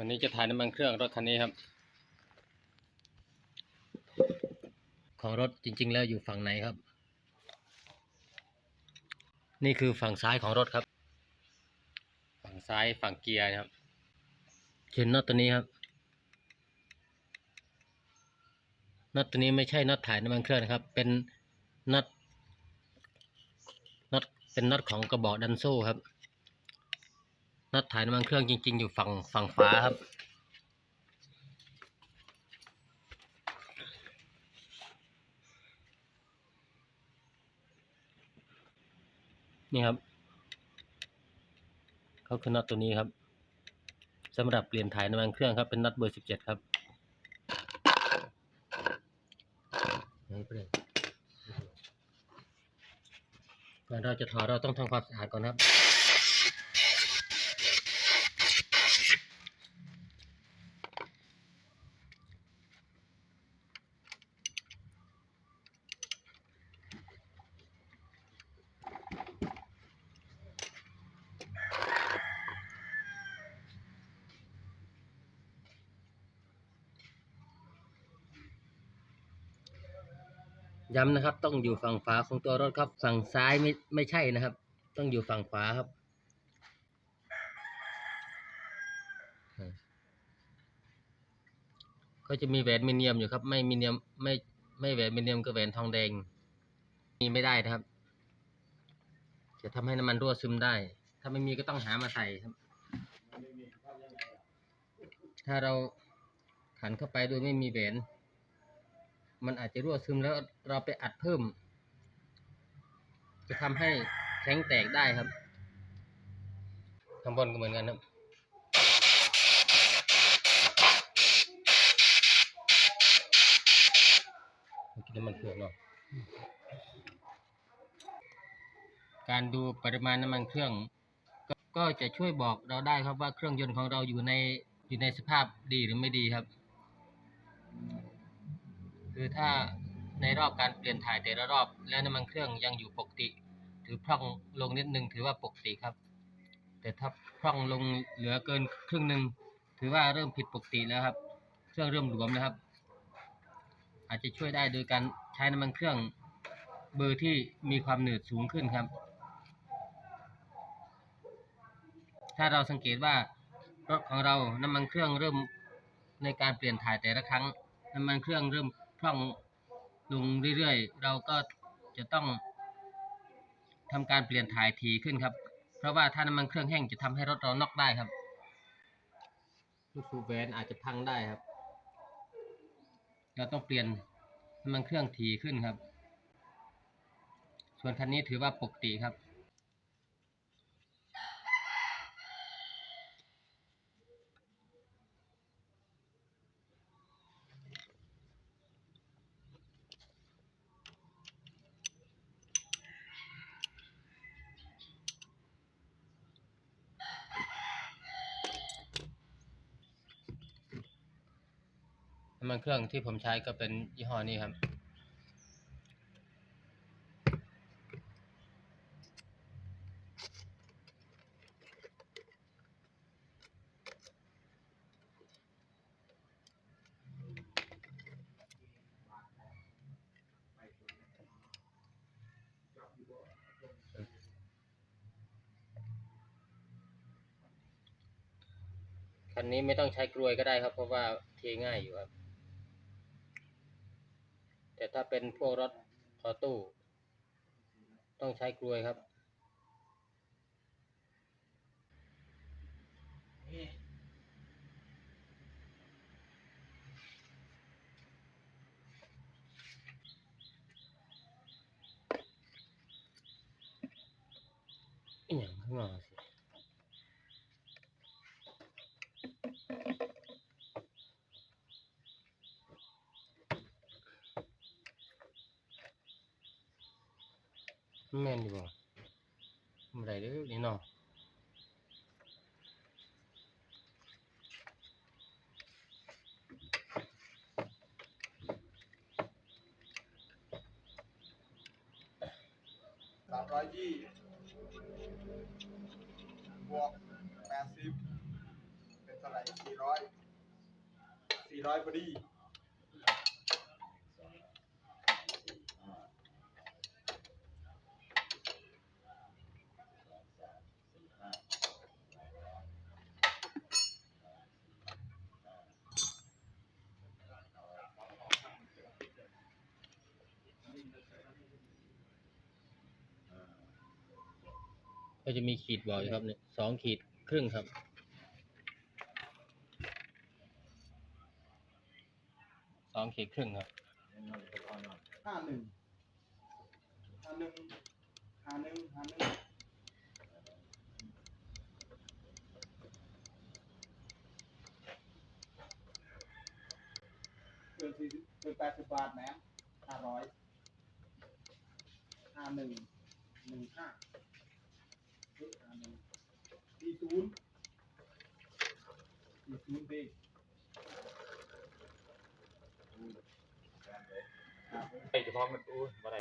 วันนี้จะถ่ายน้ำมันเครื่องรถคันนี้ครับ ของรถจริง ๆ แล้วอยู่ฝั่งไหนครับ นี่คือฝั่งซ้ายของรถครับ ฝั่งซ้ายฝั่งเกียร์นะครับเห็นน็อตตัวนี้ครับน็อตตัวนี้ไม่ใช่น็อตถ่ายน้ำมันเครื่องนะครับ เป็นน็อตน็อตเป็นน็อตของกระบอกดันโซ่ครับ น็อตถ่ายน้ำมันเครื่องจริง ๆ อยู่ฝั่งฝั่งขวาครับ นี่ครับเขาคือน็อตตัวนี้ครับสำหรับเปลี่ยนถ่ายน้ำมันเครื่องครับเป็นน็อตเบอร์สิบเจ็ดครับก่อนเราจะถอดเราต้องทำความสะอาดก่อนครับ ย้ำนะครับ ต้องอยู่ฝั่งขวาของตัวรถครับ ฝั่งซ้ายไม่ไม่ใช่นะครับ ต้องอยู่ฝั่งขวาครับ ก็จะมีแหวนมิเนียมอยู่ครับ ไม่มิเนียมไม่ไม่แหวนมิเนียมก็แหวนทองแดงมีไม่ได้นะครับ จะทำให้น้ำมันรั่วซึมได้ ถ้าไม่มีก็ต้องหามาใส่ครับ ถ้าเราขันเข้าไปโดยไม่มีแหวน มันอาจจะรั่วซึมแล้วเราไปอัดเพิ่ม จะทำให้แข็งแตกได้ครับข้างบนก็เหมือนกันครับกินน้ำมันเครื่องเนาะการดูปริมาณน้ำมันเครื่องกก็จะช่วยบอกเราได้ครับว่าเครื่องยนต์ของเราอยู่ในอยู่ในสภาพดีหรือไม่ดีครับ คือถ้าในรอบการเปลี่ยนถ่ายแต่ละรอบ แล้วน้ำมันเครื่องยังอยู่ปกติ ถือพร่องลงนิดนึงถือว่าปกติครับ แต่ถ้าพร่องลงเหลือเกินครึ่งหนึ่งถือว่าเริ่มผิดปกติแล้วครับ เครื่องเริ่มหลวมนะครับ อาจจะช่วยได้โดยการใช้น้ำมันเครื่องเบอร์ที่มีความหนืดสูงขึ้นครับ ถ้าเราสังเกตว่ารถของเราน้ำมันเครื่องเริ่มในการเปลี่ยนถ่ายแต่ละครั้งน้ำมันเครื่องเริ่ม พร่องลงเรื่อยๆ เราก็จะต้องทำการเปลี่ยนถ่ายทีขึ้นครับ เพราะว่าถ้าน้ำมันเครื่องแห้งจะทำให้รถเราน็อกได้ครับลูกสูบแหวนอาจจะพังได้ครับ เราต้องเปลี่ยนน้ำมันเครื่องทีขึ้นครับ ส่วนคันนี้ถือว่าปกติครับ น้ำมันเครื่องที่ผมใช้ก็เป็นยี่ห้อนี้ครับ คันนี้ไม่ต้องใช้กลวยก็ได้ครับ เพราะว่าเทง่ายอยู่ครับ แต่ถ้าเป็นพวกรถออโต้ต้องใช้กลวยครับ อย่างข้างนอก แม่นดีบ่ทำไรเด้อนี่เนาะสามร้อยยี่บวกแปดสิบเป็นเท่าไหร่สี่ร้อยสี่ร้อยพอดี ก็จะมีขีดบอกอยู่ครับเนี่ยสองขีดครึ่งครับ สองขีดครึ่งครับ ห้าหนึ่งห้าหนึ่งห้าหนึ่งห้าหนึ่งเกินสี่สิบเกินแปดสิบบาทแหมห้าร้อยห้าหนึ่งหนึ่งห้าเฮ้ยห้าหนึ่ง สี่ศูนย์สี่ศูนย์ดีครับ ไปเฉพาะมันอู้มาไหน